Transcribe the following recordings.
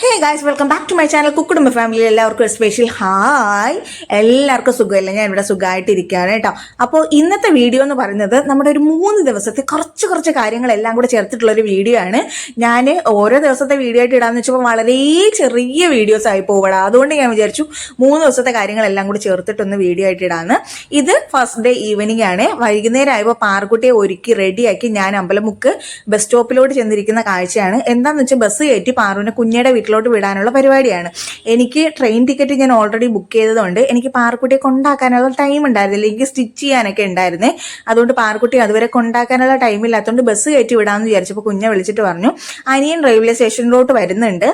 Hey guys welcome back to my channel കുക്കുടുംബ family എല്ലാവർക്കും special hi എല്ലാവർക്കും സുഖമില്ല? ഞാൻ ഇവിടെ സുഖമായിട്ടിരിക്കുകയാണ് കേട്ടോ. അപ്പോൾ ഇന്നത്തെ വീഡിയോ എന്ന് പറയുന്നത് നമ്മുടെ ഒരു മൂന്ന് ദിവസത്തെ കുറച്ച് കുറച്ച് കാര്യങ്ങളെല്ലാം കൂടെ ചേർത്തിട്ടുള്ള ഒരു വീഡിയോ ആണ്. ഞാൻ ഓരോ ദിവസത്തെ വീഡിയോ ആയിട്ട് ഇടാന്ന് വെച്ചപ്പോൾ വളരെ ചെറിയ വീഡിയോസ് ആയി പോകണം അതുകൊണ്ട് ഞാൻ വിചാരിച്ചു മൂന്ന് ദിവസത്തെ കാര്യങ്ങളെല്ലാം കൂടി ചേർത്തിട്ടൊന്ന് വീഡിയോ ആയിട്ട് ഇടാന്ന്. ഇത് ഫസ്റ്റ് ഡേ ഈവനിങ് ആണ്. വൈകുന്നേരം ആയപ്പോൾ പാർക്കുട്ടിയെ ഒരുക്കി റെഡിയാക്കി ഞാൻ അമ്പലമുക്ക് ബസ് സ്റ്റോപ്പിലോട്ട് ചെന്നിരിക്കുന്ന കാഴ്ചയാണ്. എന്താണെന്ന് വെച്ചാൽ ബസ് കയറ്റി പാറുവിനെ കുഞ്ഞയുടെ വീട്ടിലോട്ട് വിടാനുള്ള പരിപാടിയാണ്. എനിക്ക് ട്രെയിൻ ടിക്കറ്റ് ഞാൻ ഓൾറെഡി ബുക്ക് ചെയ്തതുകൊണ്ട് എനിക്ക് പാർക്കുട്ടിയെ കൊണ്ടാക്കാനുള്ള ടൈം ഉണ്ടായിരുന്നില്ല. എനിക്ക് സ്റ്റിച്ച് ചെയ്യാനൊക്കെ ഉണ്ടായിരുന്നേ. അതുകൊണ്ട് പാർക്കുട്ടി അതുവരെ കൊണ്ടാക്കാനുള്ള ടൈം ഇല്ലാത്തതുകൊണ്ട് ബസ് കയറ്റി വിടാമെന്ന് വിചാരിച്ചപ്പോൾ കുഞ്ഞെ വിളിച്ചിട്ട് പറഞ്ഞു അനിയൻ റെയിൽവേ സ്റ്റേഷനിലോട്ട് വരുന്നുണ്ട്.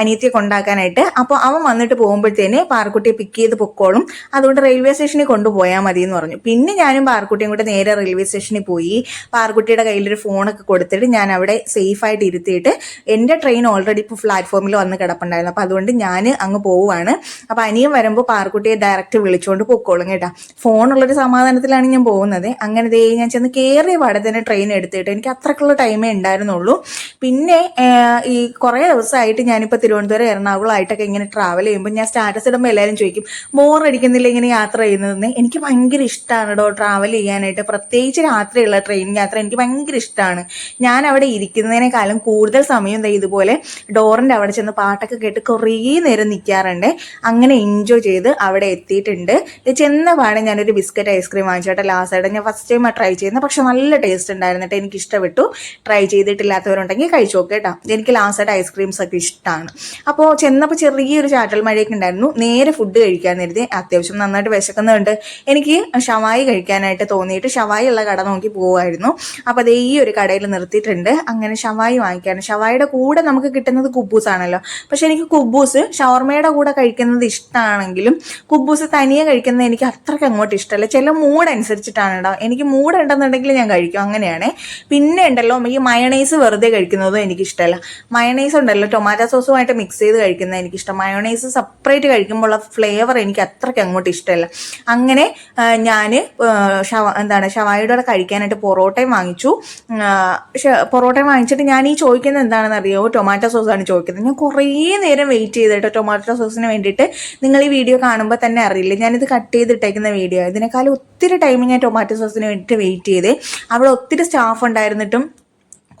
അനിയത്തിയെ കൊണ്ടാക്കാനായിട്ട്. അപ്പോൾ അവൻ വന്നിട്ട് പോകുമ്പോഴത്തേന് പാർക്കുട്ടിയെ പിക്ക് ചെയ്ത് പൊക്കോളും. അതുകൊണ്ട് റെയിൽവേ സ്റ്റേഷനിൽ കൊണ്ടുപോയാൽ മതി എന്ന് പറഞ്ഞു. പിന്നെ ഞാനും പാർക്കുട്ടിയും കൂടെ നേരെ റെയിൽവേ സ്റ്റേഷനിൽ പോയി. പാർക്കുട്ടിയുടെ കയ്യിലൊരു ഫോണൊക്കെ കൊടുത്തിട്ട് ഞാൻ അവിടെ സേഫ് ആയിട്ട് ഇരുത്തിയിട്ട് എന്റെ ട്രെയിൻ ഓൾറെഡി ഇപ്പോൾ വന്ന് കിടപ്പുണ്ടായിരുന്നു. അപ്പോൾ അതുകൊണ്ട് ഞാൻ അങ്ങ് പോവുകയാണ് അപ്പോൾ അനിയും വരുമ്പോൾ പാർക്കുട്ടിയെ ഡയറക്റ്റ് വിളിച്ചുകൊണ്ട് പൊക്കോളും കേട്ടോ. ഫോണുള്ളൊരു സമാധാനത്തിലാണ് ഞാൻ പോകുന്നത്. അങ്ങനെ ദേ ഞാൻ ചെന്ന് കയറിയ പാടെ തന്നെ ട്രെയിൻ എടുത്തിട്ട് എനിക്ക് അത്രക്കുള്ള ടൈമേ ഉണ്ടായിരുന്നുള്ളൂ. പിന്നെ ഈ കുറേ ദിവസമായിട്ട് ഞാനിപ്പോൾ തിരുവനന്തപുരം എറണാകുളം ആയിട്ടൊക്കെ ഇങ്ങനെ ട്രാവൽ ചെയ്യുമ്പോൾ ഞാൻ സ്റ്റാറ്റസ് ഇടുമ്പോൾ എല്ലാവരും ചോദിക്കും ബോർ അടിക്കുന്നില്ല ഇങ്ങനെ യാത്ര ചെയ്യുന്നതെന്ന്? എനിക്ക് ഭയങ്കര ഇഷ്ടമാണ് കേട്ടോ ട്രാവൽ ചെയ്യാനായിട്ട്. പ്രത്യേകിച്ച് രാത്രിയുള്ള ട്രെയിൻ യാത്ര എനിക്ക് ഭയങ്കര ഇഷ്ടമാണ് ഞാൻ അവിടെ ഇരിക്കുന്നതിനേക്കാളും കൂടുതൽ സമയം ഇതുപോലെ ഡോറിന്റെ അവിടെ ചെന്ന് പാട്ടൊക്കെ കേട്ട് കുറേ നേരം നിൽക്കാറുണ്ട് അങ്ങനെ എൻജോയ് ചെയ്ത് അവിടെ എത്തിയിട്ടുണ്ട്. ചെന്ന പാടെ ഞാനൊരു ബിസ്ക്കറ്റ് ഐസ്ക്രീം വാങ്ങിച്ചോട്ടെ ലാസ്റ്റ് ആയിട്ട്. ഞാൻ ഫസ്റ്റ് ടൈം ട്രൈ ചെയ്യുന്നത്. പക്ഷെ നല്ല ടേസ്റ്റ് ഉണ്ടായിരുന്നു എനിക്ക് ഇഷ്ടപ്പെട്ടു. ട്രൈ ചെയ്തിട്ടില്ലാത്തവരുണ്ടെങ്കിൽ കഴിച്ചു നോക്കുക കേട്ടോ. എനിക്ക് ലാസ്റ്റ് ആയിട്ട് ഐസ്ക്രീംസ് ഒക്കെ ഇഷ്ടമാണ് അപ്പോൾ ചെന്നപ്പോൾ ചെറിയൊരു ചാറ്റൽ മഴയൊക്കെ ഉണ്ടായിരുന്നു. നേരെ ഫുഡ് കഴിക്കാൻ നേരത്തെ അത്യാവശ്യം നന്നായിട്ട് വിശക്കുന്നുണ്ട്. എനിക്ക് ഷവായി കഴിക്കാനായിട്ട് തോന്നിയിട്ട് ഷവായി ഉള്ള കട നോക്കി പോകുമായിരുന്നു അപ്പോൾ അതേ ഒരു കടയിൽ നിർത്തിയിട്ടുണ്ട്. അങ്ങനെ ഷവായി വാങ്ങിക്കാണ്. ഷവായിയുടെ കൂടെ നമുക്ക് കിട്ടുന്നത് കുബൂസ് ആണല്ലോ. പക്ഷെ എനിക്ക് കുബൂസ് ഷവർമയുടെ കൂടെ കഴിക്കുന്നത് ഇഷ്ടമാണെങ്കിലും കുബൂസ് തനിയെ കഴിക്കുന്നത് എനിക്ക് അത്രയ്ക്ക് അങ്ങോട്ട് ഇഷ്ടമല്ല. ചില മൂഡ് അനുസരിച്ചിട്ടാണ് കേട്ടോ. എനിക്ക് മൂഡ് ഉണ്ടെന്നുണ്ടെങ്കിൽ ഞാൻ കഴിക്കും. അങ്ങനെയാണേ. പിന്നെ ഉണ്ടല്ലോ ഈ മയണൈസ് വെറുതെ കഴിക്കുന്നതും എനിക്ക് ഇഷ്ടമല്ല. മയണൈസ് ഉണ്ടല്ലോ ടൊമാറ്റോ സോസുമായിട്ട് മിക്സ് ചെയ്ത് കഴിക്കുന്നത് എനിക്കിഷ്ടം മയോണൈസ് സെപ്പറേറ്റ് കഴിക്കുമ്പോൾ ഉള്ള ഫ്ലേവർ എനിക്ക് അത്രയ്ക്ക് അങ്ങോട്ട് ഇഷ്ടമല്ല. അങ്ങനെ ഞാൻ ഷവ എന്താണ് ഷവായിയുടെ കൂടെ കഴിക്കാനായിട്ട് പൊറോട്ടയും വാങ്ങിച്ചു. പൊറോട്ടയും വാങ്ങിച്ചിട്ട് ഞാൻ ഈ ചോദിക്കുന്നത് എന്താണെന്ന് അറിയോ ടൊമാറ്റോ സോസാണ് ചോദിക്കുന്നത്. ഞാൻ കുറേ നേരം വെയിറ്റ് ചെയ്തിട്ട് ടൊമാറ്റോ സോസിന് വേണ്ടിയിട്ട് നിങ്ങൾ ഈ വീഡിയോ കാണുമ്പോൾ തന്നെ അറിയില്ല? ഞാനിത് കട്ട് ചെയ്തിട്ടേക്കുന്ന വീഡിയോ ഇതിനേക്കാളും ഒത്തിരി ടൈം ഞാൻ ടൊമാറ്റോ സോസിന് വേണ്ടിയിട്ട് വെയിറ്റ് ചെയ്തേ. അവിടെ ഒത്തിരി സ്റ്റാഫ് ഉണ്ടായിരുന്നിട്ടും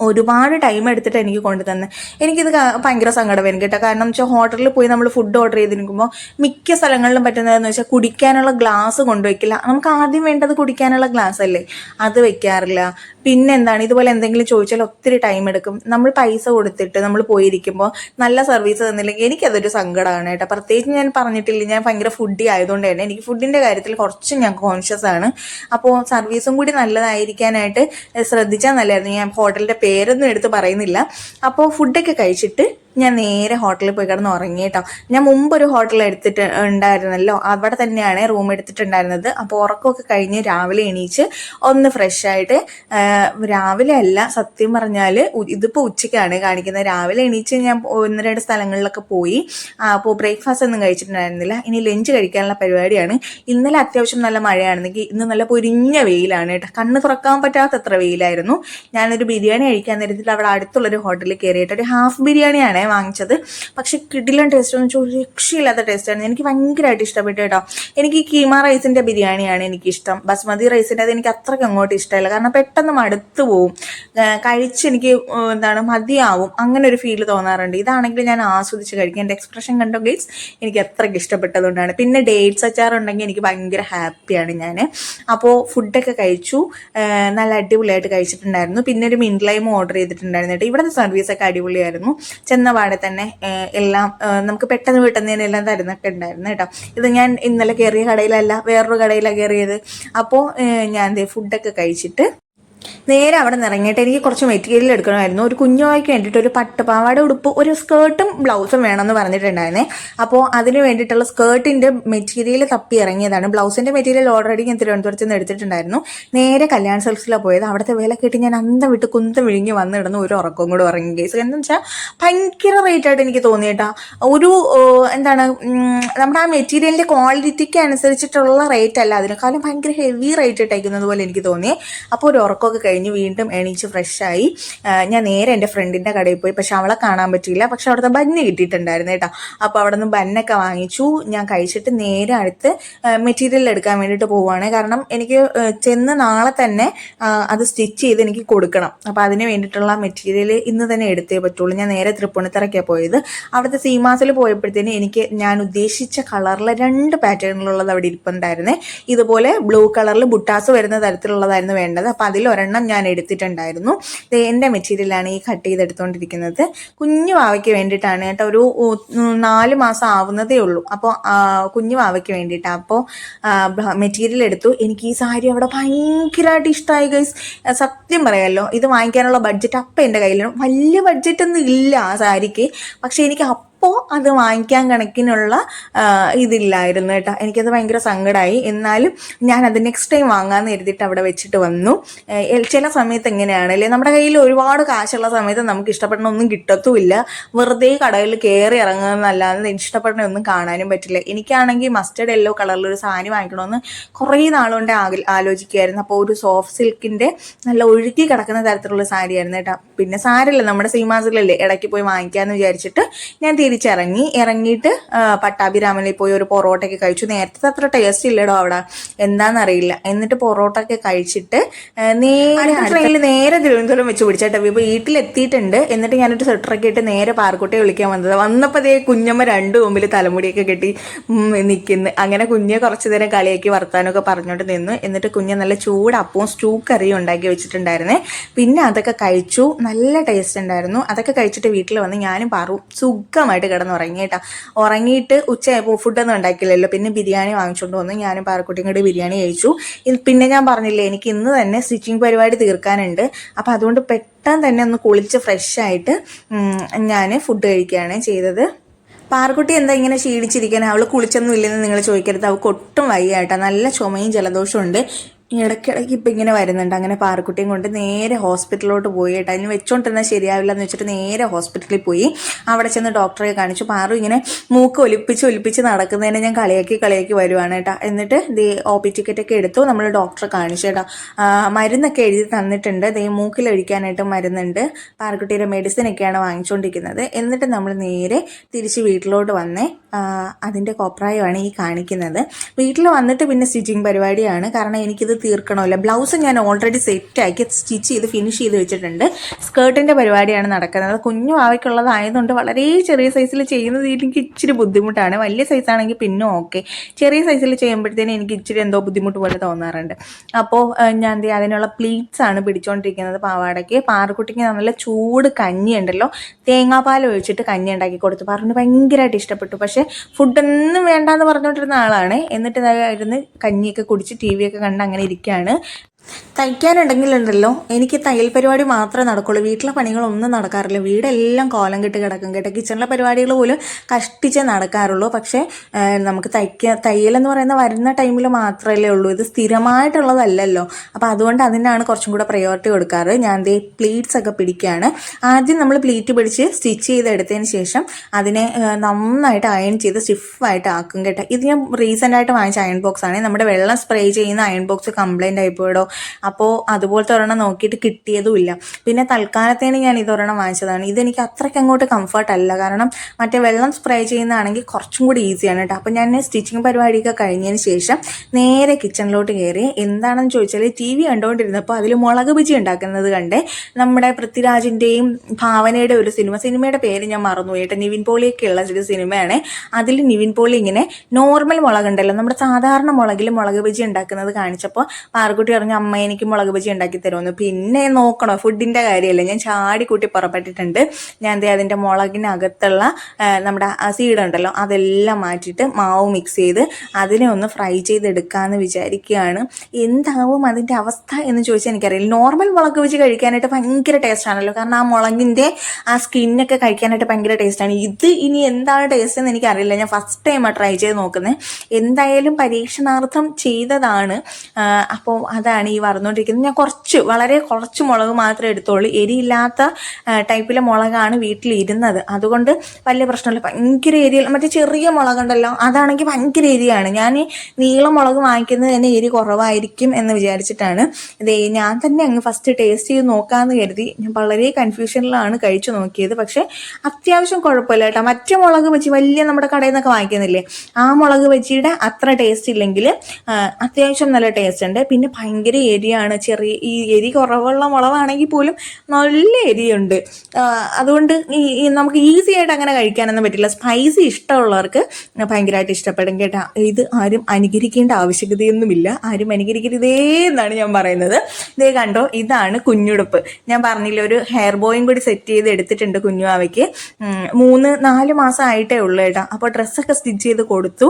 ഒരുപാട് ടൈം എടുത്തിട്ട് എനിക്ക് കൊണ്ടുതന്നെ എനിക്കിത് ക- ഭയങ്കര സങ്കടം കേട്ടോ. കാരണം വെച്ചാൽ ഹോട്ടലിൽ പോയി നമ്മൾ ഫുഡ് ഓർഡർ ചെയ്തിരിക്കുമ്പോൾ മിക്ക സ്ഥലങ്ങളിലും പറ്റുന്നതെന്ന് വെച്ചാൽ കുടിക്കാനുള്ള ഗ്ലാസ് കൊണ്ടുവയ്ക്കില്ല. നമുക്ക് ആദ്യം വേണ്ടത് കുടിക്കാനുള്ള ഗ്ലാസ് അല്ലേ? അത് വെക്കാറില്ല. പിന്നെ എന്താണ് ഇതുപോലെ എന്തെങ്കിലും ചോദിച്ചാൽ ഒത്തിരി ടൈം എടുക്കും. നമ്മൾ പൈസ കൊടുത്തിട്ട് നമ്മൾ പോയിരിക്കുമ്പോൾ നല്ല സർവീസ് തന്നില്ലെങ്കിൽ എനിക്കതൊരു സങ്കടമാണ് കേട്ടോ. പ്രത്യേകിച്ച് ഞാൻ പറഞ്ഞിട്ടില്ല. ഞാൻ ഭയങ്കര ഫുഡി ആയതുകൊണ്ട് തന്നെ എനിക്ക് ഫുഡിന്റെ കാര്യത്തിൽ കുറച്ചും ഞാൻ കോൺഷ്യസ് ആണ്. അപ്പോൾ സർവീസും കൂടി നല്ലതായിരിക്കാനായിട്ട് ശ്രദ്ധിച്ചാൽ നല്ലതായിരുന്നു. ഞാൻ ഹോട്ടലിന്റെ പേരൊന്നും എടുത്ത് പറയുന്നില്ല. അപ്പോൾ ഫുഡൊക്കെ കഴിച്ചിട്ട് ഞാൻ നേരെ ഹോട്ടലിൽ പോയി കിടന്ന് ഉറങ്ങി കേട്ടോ ഞാൻ മുമ്പ് ഒരു ഹോട്ടൽ എടുത്തിട്ട് ഉണ്ടായിരുന്നല്ലോ. അവിടെ തന്നെയാണ് റൂം എടുത്തിട്ടുണ്ടായിരുന്നത്. അപ്പോൾ ഉറക്കമൊക്കെ കഴിഞ്ഞ് രാവിലെ എണീച്ച് ഒന്ന് ഫ്രഷ് ആയിട്ട് രാവിലെ അല്ല സത്യം പറഞ്ഞാൽ ഇതിപ്പോൾ ഉച്ചയ്ക്കാണ് കാണിക്കുന്നത്. രാവിലെ എണീച്ച് ഞാൻ ഒന്ന് രണ്ട് സ്ഥലങ്ങളിലൊക്കെ പോയി. അപ്പോൾ ബ്രേക്ക്ഫാസ്റ്റ് ഒന്നും കഴിച്ചിട്ടുണ്ടായിരുന്നില്ല. ഇനി ലഞ്ച് കഴിക്കാനുള്ള പരിപാടിയാണ്. ഇന്നലെ അത്യാവശ്യം നല്ല മഴയാണെന്നെങ്കിൽ ഇന്ന് നല്ല പൊരിഞ്ഞ വെയിലാണ് കേട്ടോ. കണ്ണ് തുറക്കാൻ പറ്റാത്തത്ര വെയിലായിരുന്നു. ഞാനൊരു ബിരിയാണി കഴിക്കാൻ നേരത്തിൽ അവിടെ അടുത്തുള്ളൊരു ഹോട്ടലിൽ കയറിയിട്ട് ഒരു ഹാഫ് ബിരിയാണിയാണ് വാങ്ങിച്ചത്. പക്ഷേ കിടിലൻ ടേസ്റ്റ് എന്ന് വെച്ചാൽ രക്ഷയില്ലാത്ത ടേസ്റ്റാണ് എനിക്ക് ഭയങ്കരമായിട്ട് ഇഷ്ടപ്പെട്ടു കേട്ടോ. എനിക്ക് കീമ റൈസിന്റെ ബിരിയാണിയാണ് എനിക്കിഷ്ടം. ബസ്മതി റൈസിന്റെ അത് എനിക്ക് അത്രയ്ക്ക് അങ്ങോട്ട് ഇഷ്ടമല്ല. കാരണം പെട്ടെന്ന് മടുത്തു പോവും. കഴിച്ച് എനിക്ക് എന്താണ് മതിയാവും. അങ്ങനെ ഒരു ഫീൽ തോന്നാറുണ്ട്. ഇതാണെങ്കിൽ ഞാൻ ആസ്വദിച്ച് കഴിക്കും. എന്റെ എക്സ്പ്രഷൻ കണ്ടോ ഗൈസ് എനിക്ക് അത്രയ്ക്ക് ഇഷ്ടപ്പെട്ടതുകൊണ്ടാണ്. പിന്നെ ഡേറ്റ്സ് അച്ചാർ ഉണ്ടെങ്കിൽ എനിക്ക് ഭയങ്കര ഹാപ്പിയാണ് ഞാൻ അപ്പോൾ ഫുഡൊക്കെ കഴിച്ചു. നല്ല അടിപൊളിയായിട്ട് കഴിച്ചിട്ടുണ്ടായിരുന്നു. പിന്നെ ഒരു മിൻലൈമും ഓർഡർ ചെയ്തിട്ടുണ്ടായിരുന്നു കേട്ടോ. ഇവിടുത്തെ സർവീസൊക്കെ അടിപൊളിയായിരുന്നു. ചെന്ന പാടെ തന്നെ എല്ലാം നമുക്ക് പെട്ടെന്ന് വീട്ടുന്നതിനെല്ലാം തരുന്നൊക്കെ ഉണ്ടായിരുന്നു കേട്ടോ. ഇത് ഞാൻ ഇന്നലെ കയറിയ കടയിലല്ല വേറൊരു കടയിലാണ് കയറിയത് അപ്പോൾ ഞാൻ ഫുഡൊക്കെ കഴിച്ചിട്ട് നേരെ അവിടെ നിന്ന് ഇറങ്ങിയിട്ട് എനിക്ക് കുറച്ച് മെറ്റീരിയൽ എടുക്കണമായിരുന്നു. ഒരു കുഞ്ഞുമായി വേണ്ടിയിട്ട് ഒരു പട്ടുപാവാട ഉടുപ്പ് ഒരു സ്കേർട്ടും ബ്ലൗസും വേണമെന്ന് പറഞ്ഞിട്ടുണ്ടായിരുന്നേ. അപ്പോൾ അതിന് വേണ്ടിയിട്ടുള്ള സ്കേർട്ടിന്റെ മെറ്റീരിയൽ തപ്പി ഇറങ്ങിയതാണ്. ബ്ലൗസിന്റെ മെറ്റീരിയൽ ഓൾറെഡി ഞാൻ തിരുവനന്തപുരത്ത് നിന്ന് എടുത്തിട്ടുണ്ടായിരുന്നു. നേരെ കല്യാൺ സിൽക്സിലാണ് പോയത്. അവിടുത്തെ വില കേട്ട് ഞാൻ അന്തം വിട്ട് കുന്തം വിഴുങ്ങി വന്നിടുന്നു ഒരു ഉറക്കവും കൂടെ ഉറങ്ങി. കേസ് എന്താണെന്ന് വെച്ചാൽ ഭയങ്കര റേറ്റ് ആയിട്ട് എനിക്ക് തോന്നിയിട്ടാ ഒരു എന്താണ് നമ്മുടെ ആ മെറ്റീരിയലിന്റെ ക്വാളിറ്റിക്ക് അനുസരിച്ചിട്ടുള്ള റേറ്റ് അല്ല. അതിനേക്കാളും ഭയങ്കര ഹെവി റേറ്റ് ഇട്ടേക്കുന്നത് പോലെ എനിക്ക് തോന്നി. അപ്പോൾ ഒരു ഉറക്കമൊക്കെ ഉറക്കമൊക്കെ കഴിഞ്ഞ് വീണ്ടും എണീച്ച് ഫ്രഷായി ഞാൻ നേരെ എന്റെ ഫ്രണ്ടിന്റെ കടയിൽ പോയി. പക്ഷെ അവളെ കാണാൻ പറ്റിയില്ല. പക്ഷെ അവിടുത്തെ ബന്ന് കിട്ടിയിട്ടുണ്ടായിരുന്നു കേട്ടോ. അപ്പോൾ അവിടെ നിന്ന് ബന്നൊക്കെ വാങ്ങിച്ചു. ഞാൻ കഴിച്ചിട്ട് നേരെ അടുത്ത് മെറ്റീരിയൽ എടുക്കാൻ വേണ്ടിയിട്ട് പോവുകയാണ്. കാരണം എനിക്ക് ചെന്ന് നാളെ തന്നെ അത് സ്റ്റിച്ച് ചെയ്ത് എനിക്ക് കൊടുക്കണം. അപ്പോൾ അതിന് വേണ്ടിയിട്ടുള്ള മെറ്റീരിയൽ ഇന്ന് തന്നെ എടുത്തേ പറ്റുള്ളൂ. ഞാൻ നേരെ തൃപ്പൂണിത്തറയ്ക്കാണ് പോയത്. അവിടുത്തെ സീമാസിൽ പോയപ്പോഴത്തേന് എനിക്ക് ഞാൻ ഉദ്ദേശിച്ച കളറിലെ രണ്ട് പാറ്റേണിലുള്ളത് അവിടെ ഇരിപ്പുണ്ടായിരുന്നേ. ഇതുപോലെ ബ്ലൂ കളറിൽ ബുട്ടാസ് വരുന്ന തരത്തിലുള്ളതായിരുന്നു വേണ്ടത്. അപ്പോൾ അതിൽ ഒരെണ്ണം ഞാൻ എടുത്തിട്ടുണ്ടായിരുന്നു. എന്റെ മെറ്റീരിയലാണ് ഈ കട്ട് ചെയ്തെടുത്തുകൊണ്ടിരിക്കുന്നത് കുഞ്ഞു വാവയ്ക്ക് വേണ്ടിയിട്ടാണ് കേട്ടോ. ഒരു നാല് മാസം ആവുന്നതേ ഉള്ളൂ. അപ്പോൾ കുഞ്ഞു വാവയ്ക്ക് വേണ്ടിയിട്ടാണ് അപ്പോൾ മെറ്റീരിയൽ എടുത്തു. എനിക്ക് ഈ സാരി അവിടെ ഭയങ്കരമായിട്ട് ഇഷ്ടമായി ഗൈസ് സത്യം പറയാമല്ലോ ഇത് വാങ്ങിക്കാനുള്ള ബഡ്ജറ്റ് അപ്പം എന്റെ കയ്യിലാണ് വലിയ ബഡ്ജറ്റ് ഒന്നും ഇല്ല ആ സാരിക്ക്. പക്ഷേ എനിക്ക് അപ്പോൾ അത് വാങ്ങിക്കാൻ കണക്കിനുള്ള ഇതില്ലായിരുന്നു കേട്ടോ. എനിക്കത് ഭയങ്കര സങ്കടമായി എന്നാലും ഞാൻ അത് നെക്സ്റ്റ് ടൈം വാങ്ങാമെന്ന് കരുതിയിട്ട് അവിടെ വെച്ചിട്ട് വന്നു. ചില സമയത്ത് എങ്ങനെയാണ് അല്ലേ? നമ്മുടെ കയ്യിൽ ഒരുപാട് കാശുള്ള സമയത്ത് നമുക്ക് ഇഷ്ടപ്പെടുന്ന ഒന്നും കിട്ടത്തുമില്ല. വെറുതെ കടയിൽ കയറി ഇറങ്ങുന്നതല്ലാതെ ഇഷ്ടപ്പെടുന്ന ഒന്നും കാണാനും പറ്റില്ല. എനിക്കാണെങ്കിൽ മസ്റ്റർഡ് യെല്ലോ കളറിലൊരു സാരി വാങ്ങിക്കണമെന്ന് കുറേ നാളുകൊണ്ട് ആകെ ആലോചിക്കുമായിരുന്നു അപ്പോൾ ഒരു സോഫ്റ്റ് സിൽക്കിന്റെ നല്ല ഒഴുകി കിടക്കുന്ന തരത്തിലുള്ള സാരിയായിരുന്നു കേട്ടോ. പിന്നെ സാരില്ല നമ്മുടെ സീമാസിലല്ലേ ഇടയ്ക്ക് പോയി വാങ്ങിക്കാമെന്ന് വിചാരിച്ചിട്ട് ഞാൻ തിരിച്ചിറങ്ങി ഇറങ്ങിയിട്ട് പട്ടാഭിരാമനിൽ പോയി ഒരു പൊറോട്ടയൊക്കെ കഴിച്ചു. നേരത്തെ അത്ര ടേസ്റ്റ് ഇല്ലടോ അവിടെ. എന്താണെന്നറിയില്ല എന്നിട്ട് പൊറോട്ട ഒക്കെ കഴിച്ചിട്ട് നേരെ ട്രെയിനിൽ നേരെ തിരുവനന്തപുരം വെച്ച് പിടിച്ചേട്ടോ. ഇപ്പോൾ വീട്ടിലെത്തിയിട്ടുണ്ട്. എന്നിട്ട് ഞാനൊരു സ്വെറ്ററൊക്കെ ഇട്ട് നേരെ പാർക്കുട്ടിയെ വിളിക്കാൻ വന്നത്. വന്നപ്പോൾ അതേ കുഞ്ഞമ്മ രണ്ടു മുമ്പിൽ തലമുടിയൊക്കെ കെട്ടി നിൽക്കുന്നു അങ്ങനെ കുഞ്ഞെ കുറച്ചു നേരം കളിയാക്കി വർത്താനൊക്കെ പറഞ്ഞുകൊണ്ട് നിന്നു. എന്നിട്ട് കുഞ്ഞ് നല്ല ചൂട് അപ്പവും സ്റ്റൂ കറിയും ഉണ്ടാക്കി വെച്ചിട്ടുണ്ടായിരുന്നേ. പിന്നെ അതൊക്കെ കഴിച്ചു. നല്ല ടേസ്റ്റ് ഉണ്ടായിരുന്നു. അതൊക്കെ കഴിച്ചിട്ട് വീട്ടിൽ വന്ന് ഞാനും പാറു. സുഖമായിട്ട് കിടന്ന് ഉറങ്ങി കേട്ടോ. ഉറങ്ങിയിട്ട് ഉച്ചയായപ്പോൾ ഫുഡൊന്നും ഉണ്ടാക്കില്ലല്ലോ പിന്നെ ബിരിയാണി വാങ്ങിച്ചുകൊണ്ട് വന്നു. ഞാനും പാറക്കുട്ടിയും കൂടി ബിരിയാണി കഴിച്ചു. പിന്നെ ഞാൻ പറഞ്ഞില്ലേ എനിക്ക് ഇന്ന് തന്നെ സ്റ്റിച്ചിങ് പരിപാടി തീർക്കാനുണ്ട്. അപ്പം അതുകൊണ്ട് പെട്ടെന്ന് തന്നെ ഒന്ന് കുളിച്ച് ഫ്രഷ് ആയിട്ട് ഞാൻ ഫുഡ് കഴിക്കുകയാണ് ചെയ്തത്. പാറക്കുട്ടി എന്താ ഇങ്ങനെ ക്ഷീണിച്ചിരിക്കാൻ അവൾ കുളിച്ചൊന്നും ഇല്ലെന്ന് നിങ്ങൾ ചോദിക്കരുത്. അവൾക്ക് ഒട്ടും വയ്യാട്ടോ നല്ല ചുമയും ജലദോഷവും ഉണ്ട്. ഇടയ്ക്കിടയ്ക്ക് ഇപ്പം ഇങ്ങനെ വരുന്നുണ്ട്. അങ്ങനെ പാറക്കുട്ടിയും കൊണ്ട് നേരെ ഹോസ്പിറ്റലിലോട്ട് പോയി കേട്ടോ. അതിന് വെച്ചോണ്ടിരുന്നാൽ ശരിയാവില്ല എന്ന് വെച്ചിട്ട് നേരെ ഹോസ്പിറ്റലിൽ പോയി. അവിടെ ചെന്ന് ഡോക്ടറെ കാണിച്ചു. പാറു ഇങ്ങനെ മൂക്ക് ഒലിപ്പിച്ച് ഒലിപ്പിച്ച് നടക്കുന്നതിനെ ഞാൻ കളിയാക്കി കളിയാക്കി വരുവാണ് കേട്ടോ. എന്നിട്ട് ദേ ഒ പി ടിക്കറ്റ് ഒക്കെ എടുത്തു. നമ്മൾ ഡോക്ടറെ കാണിച്ചു കേട്ടോ. മരുന്നൊക്കെ എഴുതി തന്നിട്ടുണ്ട്. ദേ മൂക്കിൽ ഒഴിക്കാനായിട്ട് മരുന്നുണ്ട്. പാറക്കുട്ടിയുടെ മെഡിസിൻ ഒക്കെയാണ് വാങ്ങിച്ചുകൊണ്ടിരിക്കുന്നത് എന്നിട്ട് നമ്മൾ നേരെ തിരിച്ച് വീട്ടിലോട്ട് വന്നേ. അതിന്റെ കോപ്രായമാണ് ഈ കാണിക്കുന്നത്. വീട്ടിൽ വന്നിട്ട് പിന്നെ സ്റ്റിച്ചിങ് പരിപാടിയാണ്. കാരണം എനിക്കിത് തീർക്കണമല്ലോ ബ്ലൗസ് ഞാൻ ഓൾറെഡി സെറ്റ് സെറ്റാക്കി സ്റ്റിച്ച് ചെയ്ത് ഫിനിഷ് ചെയ്ത് വെച്ചിട്ടുണ്ട്. സ്കേർട്ടിന്റെ പരിപാടിയാണ് നടക്കുന്നത്. കുഞ്ഞു ആവയ്ക്കുള്ളതായതുകൊണ്ട് വളരെ ചെറിയ സൈസിൽ ചെയ്യുന്നത് എനിക്ക് ഇച്ചിരി ബുദ്ധിമുട്ടാണ്. വലിയ സൈസാണെങ്കിൽ പിന്നെ ഓക്കെ ചെറിയ സൈസിൽ ചെയ്യുമ്പോഴത്തേനും എനിക്ക് ഇച്ചിരി എന്തോ ബുദ്ധിമുട്ട് പോലെ തോന്നാറുണ്ട്. അപ്പോൾ ഞാൻ ദേ അതിനുള്ള പ്ലീറ്റ്സ് ആണ് പിടിച്ചുകൊണ്ടിരിക്കുന്നത് പാവാടയ്ക്ക്. പാറക്കുട്ടിക്ക് നല്ല ചൂട് കഞ്ഞി ഉണ്ടല്ലോ. തേങ്ങാപ്പാൽ ഒഴിച്ചിട്ട് കഞ്ഞി ഉണ്ടാക്കി കൊടുത്തു. പറഞ്ഞു ഭയങ്കരമായിട്ട് ഇഷ്ടപ്പെട്ടു. പക്ഷേ ഫുഡൊന്നും വേണ്ടെന്ന് പറഞ്ഞുകൊണ്ടിരുന്ന ആളാണ്. എന്നിട്ട് ഇതായിരുന്നു കഞ്ഞിയൊക്കെ കുടിച്ച് ടി വിയൊക്കെ കണ്ട് അങ്ങനെ ഇരിക്കുകയാണ് തയ്ക്കാനുണ്ടെങ്കിലുണ്ടല്ലോ. എനിക്ക് തയ്യൽ പരിപാടി മാത്രമേ നടക്കുള്ളൂ. വീട്ടിലെ പണികളൊന്നും നടക്കാറില്ല. വീടെല്ലാം കോലം കെട്ട് കിടക്കും. കേട്ടോ കിച്ചണിലെ പരിപാടികൾ പോലും കഷ്ടിച്ചേ നടക്കാറുള്ളൂ. പക്ഷേ നമുക്ക് തയ്ക്ക തയ്യലെന്ന് പറയുന്ന വരുന്ന ടൈമിൽ മാത്രമല്ലേ ഉള്ളൂ. ഇത് സ്ഥിരമായിട്ടുള്ളതല്ലല്ലോ. അപ്പോൾ അതുകൊണ്ട് അതിനാണ് കുറച്ചും കൂടെ പ്രയോറിറ്റി കൊടുക്കാറ്. ഞാൻ ദേ പ്ലീറ്റ്സ് ഒക്കെ പിടിക്കുകയാണ് ആദ്യം നമ്മൾ പ്ലീറ്റ് പിടിച്ച് സ്റ്റിച്ച് ചെയ്തെടുത്തതിന് ശേഷം അതിനെ നന്നായിട്ട് അയൺ ചെയ്ത് സ്റ്റിഫായിട്ട് ആക്കും കേട്ടോ. ഇത് ഞാൻ റീസെന്റ് ആയിട്ട് വാങ്ങിച്ച അയൺ ബോക്സ് ആണ്. നമ്മുടെ വെള്ളം സ്പ്രേ ചെയ്യുന്ന അയൺ ബോക്സ് കംപ്ലൈന്റ് ആയിപ്പോയടോ അപ്പോൾ അതുപോലത്തെ ഒരെണ്ണം നോക്കിയിട്ട് കിട്ടിയതുമില്ല. പിന്നെ തൽക്കാലത്തേന് ഞാൻ ഇതൊരെണ്ണം വാങ്ങിച്ചതാണ്. ഇതെനിക്ക് അത്രയ്ക്ക് അങ്ങോട്ട് കംഫർട്ട് അല്ല. കാരണം മറ്റേ വെള്ളം സ്പ്രേ ചെയ്യുന്നതാണെങ്കിൽ കുറച്ചും കൂടി ഈസിയാണ് കേട്ടോ. അപ്പോൾ ഞാൻ സ്റ്റിച്ചിങ് പരിപാടിയൊക്കെ കഴിഞ്ഞതിന് ശേഷം നേരെ കിച്ചണിലോട്ട് കയറി എന്താണെന്ന് ചോദിച്ചാൽ ടി വി കണ്ടുകൊണ്ടിരുന്നപ്പോൾ അതിൽ മുളക് ബിജി ഉണ്ടാക്കുന്നത് കണ്ടേ നമ്മുടെ പൃഥ്വിരാജിന്റെയും ഭാവനയുടെ ഒരു സിനിമ സിനിമയുടെ പേര് ഞാൻ മറന്നു കേട്ടോ. നിവിൻ പോളിയൊക്കെ ഉള്ള ഒരു സിനിമയാണ്. അതിൽ നിവിൻ പോളി ഇങ്ങനെ നോർമൽ മുളകുണ്ടല്ലോ. നമ്മുടെ സാധാരണ മുളകിൽ മുളക് ബജി ഉണ്ടാക്കുന്നത് കാണിച്ചപ്പോൾ പാർക്കുട്ടി പറഞ്ഞു എനിക്ക് മുളക് ബജി ഉണ്ടാക്കി തരുമെന്ന്. പിന്നെ നോക്കണോ ഫുഡിന്റെ കാര്യമല്ല? ഞാൻ ചാടി കൂട്ടി പുറപ്പെട്ടിട്ടുണ്ട്. ഞാൻ ദേ അതിന്റെ മുളകിനകത്തുള്ള നമ്മുടെ സീഡ് ഉണ്ടല്ലോ അതെല്ലാം മാറ്റിയിട്ട് മാവ് മിക്സ് ചെയ്ത് അതിനെ ഒന്ന് ഫ്രൈ ചെയ്തെടുക്കാമെന്ന് വിചാരിക്കുകയാണ്. എന്താവും അതിന്റെ അവസ്ഥ എന്ന് ചോദിച്ചാൽ എനിക്കറിയില്ല. നോർമൽ മുളക് വെച്ച് കഴിക്കാനായിട്ട് ഭയങ്കര ടേസ്റ്റ് ആണല്ലോ. കാരണം ആ മുളകിന്റെ ആ സ്കിന്നൊക്കെ കഴിക്കാനായിട്ട് ഭയങ്കര ടേസ്റ്റാണ് ഇത് ഇനി എന്താണ് ടേസ്റ്റ് എന്ന് എനിക്കറിയില്ല. ഞാൻ ഫസ്റ്റ് ടൈമാണ് ട്രൈ ചെയ്ത് നോക്കുന്നത് എന്തായാലും പരീക്ഷണാർത്ഥം ചെയ്തതാണ്. അപ്പോൾ അതാണ് വറന്നുകൊണ്ടിരിക്കുന്നത്. ഞാൻ കുറച്ച് വളരെ കുറച്ച് മുളക് മാത്രമേ എടുത്തോളൂ എരിയില്ലാത്ത ടൈപ്പിലെ മുളകാണ് വീട്ടിലിരുന്നത്. അതുകൊണ്ട് വലിയ പ്രശ്നമില്ല. ഭയങ്കര എരിയിൽ മറ്റേ ചെറിയ മുളകുണ്ടല്ലോ അതാണെങ്കിൽ ഭയങ്കര എരിയാണ്. ഞാൻ ഈ നീളം മുളക് വാങ്ങിക്കുന്നത് തന്നെ എരി കുറവായിരിക്കും എന്ന് വിചാരിച്ചിട്ടാണ്. ഇത് ഞാൻ തന്നെ അങ്ങ് ഫസ്റ്റ് ടേസ്റ്റ് ചെയ്ത് നോക്കാമെന്ന് കരുതി. ഞാൻ വളരെ കൺഫ്യൂഷനിലാണ് കഴിച്ചു നോക്കിയത്. പക്ഷേ അത്യാവശ്യം കുഴപ്പമില്ല കേട്ടോ. മറ്റേ മുളക് വെച്ച് വലിയ നമ്മുടെ കടയിൽ നിന്നൊക്കെ വാങ്ങിക്കുന്നില്ലേ? ആ മുളക് വെച്ചിയുടെ അത്ര ടേസ്റ്റ് ഇല്ലെങ്കിൽ അത്യാവശ്യം നല്ല ടേസ്റ്റ് ഉണ്ട്. പിന്നെ ഭയങ്കര എരിയാണ്. ചെറിയ ഈ എരി കുറവുള്ള മുളകാണെങ്കിൽ പോലും നല്ല എരിയുണ്ട്. അതുകൊണ്ട് ഈ നമുക്ക് ഈസി ആയിട്ട് അങ്ങനെ കഴിക്കാനൊന്നും പറ്റില്ല. സ്പൈസി ഇഷ്ടമുള്ളവർക്ക് ഭയങ്കരമായിട്ട് ഇഷ്ടപ്പെടും കേട്ടാ. ഇത് ആരും അനുകരിക്കേണ്ട ആവശ്യകതയൊന്നുമില്ല. ആരും അനുകരിക്കരുതേ എന്നാണ് ഞാൻ പറയുന്നത്. ഇതേ കണ്ടോ ഇതാണ് കുഞ്ഞുടുപ്പ്. ഞാൻ പറഞ്ഞില്ല ഒരു ഹെയർ ബോയും കൂടി സെറ്റ് ചെയ്ത് എടുത്തിട്ടുണ്ട് കുഞ്ഞുവാവയ്ക്ക് മൂന്ന് നാല് മാസം ആയിട്ടേ ഉള്ളൂ കേട്ടോ. അപ്പോൾ ഡ്രസ്സൊക്കെ സ്റ്റിച്ച് ചെയ്ത് കൊടുത്തു.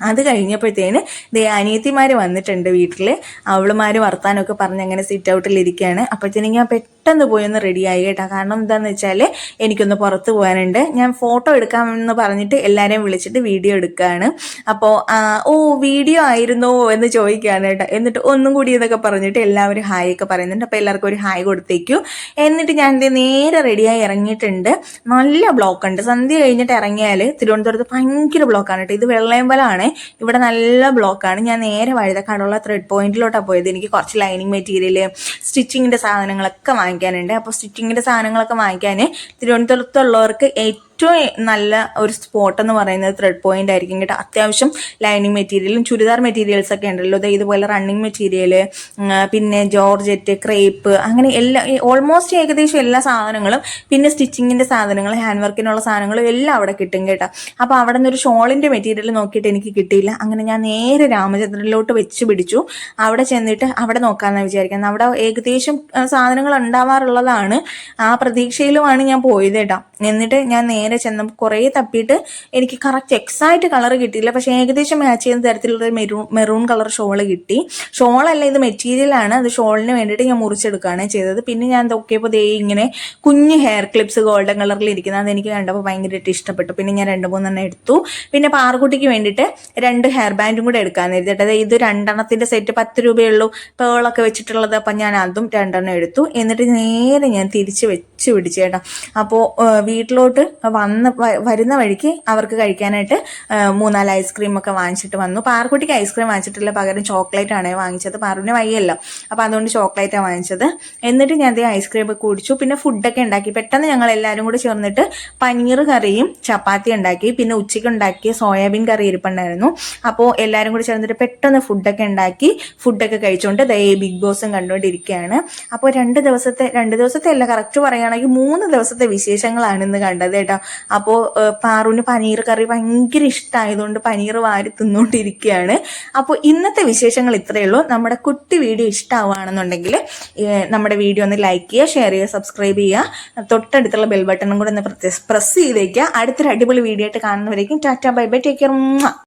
അത് കഴിഞ്ഞപ്പോഴത്തേന് ദേ അനിയത്തിമാർ വന്നിട്ടുണ്ട് വീട്ടിൽ അവളുമാർ വർത്താനമൊക്കെ പറഞ്ഞ് അങ്ങനെ സിറ്റ് ഔട്ടിലിരിക്കുകയാണ് അപ്പോഴത്തേനും ഞാൻ പെട്ടെന്ന് പോയി ഒന്ന് റെഡിയായി കേട്ടോ. കാരണം എന്താണെന്ന് വെച്ചാൽ എനിക്കൊന്ന് പുറത്ത് പോകാനുണ്ട്. ഞാൻ ഫോട്ടോ എടുക്കാമെന്ന് പറഞ്ഞിട്ട് എല്ലാവരെയും വിളിച്ചിട്ട് വീഡിയോ എടുക്കുകയാണ് അപ്പോൾ ഓ വീഡിയോ ആയിരുന്നോ എന്ന് ചോദിക്കുകയാണ് കേട്ടോ. എന്നിട്ട് ഒന്നും കൂടി എന്നൊക്കെ പറഞ്ഞിട്ട് എല്ലാവരും ഹായ് ഒക്കെ പറയുന്നുണ്ട്. അപ്പോൾ എല്ലാവർക്കും ഒരു ഹായ് കൊടുത്തേക്കു. എന്നിട്ട് ഞാൻ നേരെ റെഡിയായി ഇറങ്ങിയിട്ടുണ്ട്. നല്ല ബ്ലോക്ക് ഉണ്ട്. സന്ധ്യ കഴിഞ്ഞിട്ട് ഇറങ്ങിയാൽ തിരുവനന്തപുരത്ത് ഭയങ്കര ബ്ലോക്കാണ് കേട്ടോ. ഇത് വെള്ളയമ്പലമാണ്. ഇവിടെ നല്ല ബ്ലോക്കാണ് ഞാൻ നേരെ വഴുതക്കാടുള്ള ത്രെഡ് പോയിന്റിലോട്ടാണ് പോയത്. എനിക്ക് കുറച്ച് ലൈനിങ് മെറ്റീരിയൽ സ്റ്റിച്ചിങ്ങിന്റെ സാധനങ്ങളൊക്കെ വാങ്ങിക്കാനുണ്ട്. അപ്പോൾ സ്റ്റിച്ചിങ്ങിന്റെ സാധനങ്ങളൊക്കെ വാങ്ങിക്കാൻ തിരുവനന്തപുരത്തുള്ളവർക്ക് ഏറ്റവും നല്ല ഒരു സ്പോട്ട് എന്ന് പറയുന്നത് ത്രെഡ് പോയിന്റ് ആയിരിക്കും കേട്ടോ. അത്യാവശ്യം ലൈനിങ് മെറ്റീരിയലും ചുരിദാർ മെറ്റീരിയൽസ് ഒക്കെ ഉണ്ടല്ലോ. ഇതുപോലെ റണ്ണിങ് മെറ്റീരിയൽ പിന്നെ ജോർജറ്റ് ക്രേപ്പ് അങ്ങനെ എല്ലാ ഓൾമോസ്റ്റ് ഏകദേശം എല്ലാ സാധനങ്ങളും പിന്നെ സ്റ്റിച്ചിങ്ങിന്റെ സാധനങ്ങൾ ഹാൻഡ് വർക്കിനുള്ള സാധനങ്ങളും എല്ലാം അവിടെ കിട്ടും കേട്ടോ. അപ്പോൾ അവിടെ നിന്ന് ഒരു ഷോളിന്റെ മെറ്റീരിയൽ നോക്കിയിട്ട് എനിക്ക് കിട്ടിയില്ല. അങ്ങനെ ഞാൻ നേരെ രാമചന്ദ്രനിലോട്ട് വെച്ച് പിടിച്ചു. അവിടെ ചെന്നിട്ട് അവിടെ നോക്കാമെന്ന് വിചാരിക്കുന്നത് അവിടെ ഏകദേശം സാധനങ്ങൾ ഉണ്ടാവാറുള്ളതാണ്. ആ പ്രതീക്ഷയിലുമാണ് ഞാൻ പോയത് കേട്ടോ. എന്നിട്ട് ഞാൻ നേരെ ചെന്നപ്പോൾ കുറേ തപ്പിയിട്ട് എനിക്ക് കറക്റ്റ് എക്സാക്റ്റ് കളർ കിട്ടിയില്ല. പക്ഷേ ഏകദേശം മാച്ച് ചെയ്യുന്ന തരത്തിലുള്ള ഒരു മെറൂൺ കളർ ഷോൾ കിട്ടി. ഷോളല്ല ഇത് മെറ്റീരിയലാണ് അത് ഷോളിന് വേണ്ടിയിട്ട് ഞാൻ മുറിച്ചെടുക്കുകയാണ് ചെയ്തത്. പിന്നെ ഞാൻ നോക്കിയപ്പോൾ ദേ ഇങ്ങനെ കുഞ്ഞ് ഹെയർ ക്ലിപ്സ് ഗോൾഡൻ കളറിൽ ഇരിക്കുന്നത്. അത് എനിക്ക് കണ്ടപ്പോൾ ഭയങ്കരമായിട്ട് ഇഷ്ടപ്പെട്ടു. പിന്നെ ഞാൻ രണ്ട് മൂന്നെണ്ണം എടുത്തു. പിന്നെ പാറുകുട്ടിക്ക് വേണ്ടിയിട്ട് രണ്ട് ഹെയർ ബാൻഡും കൂടെ എടുക്കാമെന്ന് എഴുതിയിട്ട് ഇത് രണ്ടെണ്ണത്തിന്റെ സെറ്റ് പത്ത് രൂപയുള്ളൂ പേളൊക്കെ വെച്ചിട്ടുള്ളത്. അപ്പം ഞാൻ അതും രണ്ടെണ്ണം എടുത്തു. എന്നിട്ട് നേരെ ഞാൻ തിരിച്ച് വെച്ച് പിടിച്ചു കേട്ടോ. അപ്പോൾ വീട്ടിലോട്ട് വന്ന് വരുന്ന വഴിക്ക് അവർക്ക് കഴിക്കാനായിട്ട് മൂന്നാൽ ഐസ്ക്രീം ഒക്കെ വാങ്ങിച്ചിട്ട് വന്നു. പാർക്കുട്ടിക്ക് ഐസ്ക്രീം വാങ്ങിച്ചിട്ടില്ല. പകരം ചോക്ലേറ്റ് ആണ് വാങ്ങിച്ചത്. പാറുവിന് വയ്യല്ലോ. അപ്പോൾ അതുകൊണ്ട് ചോക്ലേറ്റാണ് വാങ്ങിച്ചത്. എന്നിട്ട് ഞാൻ അതേ ഐസ്ക്രീം ഒക്കെ കുടിച്ചു. പിന്നെ ഫുഡൊക്കെ ഉണ്ടാക്കി. പെട്ടെന്ന് ഞങ്ങൾ എല്ലാവരും കൂടി ചേർന്നിട്ട് പനീർ കറിയും ചപ്പാത്തി ഉണ്ടാക്കി. പിന്നെ ഉച്ചയ്ക്ക് ഉണ്ടാക്കിയ സോയാബീൻ കറി ഇരിപ്പുണ്ടായിരുന്നു. അപ്പോൾ എല്ലാവരും കൂടി ചേർന്നിട്ട് പെട്ടെന്ന് ഫുഡൊക്കെ ഉണ്ടാക്കി ഫുഡൊക്കെ കഴിച്ചുകൊണ്ട് ദേ ബിഗ് ബോസും കണ്ടുകൊണ്ടിരിക്കുകയാണ്. അപ്പോൾ രണ്ട് ദിവസത്തെ രണ്ട് ദിവസത്തെ അല്ല കറക്റ്റ് പറയുകയാണെങ്കിൽ മൂന്ന് ദിവസത്തെ വിശേഷങ്ങളാണ് ഇന്ന് കണ്ടത് കേട്ടോ. അപ്പോൾ പാറുവിന് പനീർ കറി ഭയങ്കര ഇഷ്ടമായതുകൊണ്ട് പനീർ വാരി തിന്നുകൊണ്ടിരിക്കുകയാണ് അപ്പോൾ ഇന്നത്തെ വിശേഷങ്ങൾ ഇത്രയേ ഉള്ളൂ. നമ്മുടെ കുട്ടി വീഡിയോ ഇഷ്ടമാവുകയാണെന്നുണ്ടെങ്കിൽ നമ്മുടെ വീഡിയോ ഒന്ന് ലൈക്ക് ചെയ്യുക ഷെയർ ചെയ്യുക സബ്സ്ക്രൈബ് ചെയ്യുക. തൊട്ടടുത്തുള്ള ബെൽ ബട്ടണും കൂടെ ഒന്ന് പ്രസ് ചെയ്തേക്കുക. അടുത്തൊരു അടിപൊളി വീഡിയോ ആയിട്ട് കാണുന്നവരേക്കും tata bye bye take care